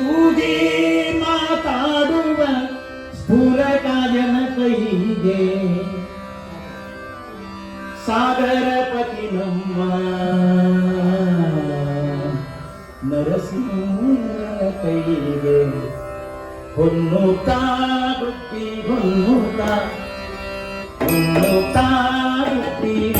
ತುದೇ ಮಾತಾಡುವ ಸ್ಫುರ ಕಾಯನ ಕೈಗೆ. ಸಾಗರ ಪತಿ ನಮ್ಮ ನರಸಿಂಹ ಕೈಗೆ. ಹೊನ್ನುತ್ತಾ ಗುಟ್ಟಿ ಹೊನ್ನುತ್ತಾ ಹೊನ್ನುತ್ತಾ ಗುಟ್ಟಿ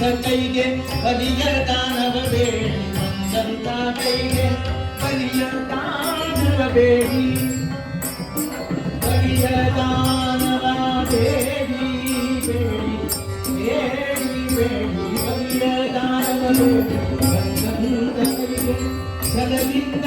ಬಂದ ಕೈಗೆ ಬಲಿಯ ದಾನವ ಬೇಡಿ ಬಂದಂತ ಕೈಗೆ ಬಲಿಯ ದಾನವ ಬೇಡಿ ಬಲಿಯ ದಾನವ ಬೇಡಿ ಬೇಡಿ ಬೇಡಿ ಬೇಡಿ ಬಲಿಯ ದಾನವ ಬಂದಂತ ಕೈಗೆ ಬಲದಿಂದ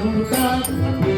Thank you.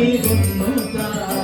మీరున్నుతారు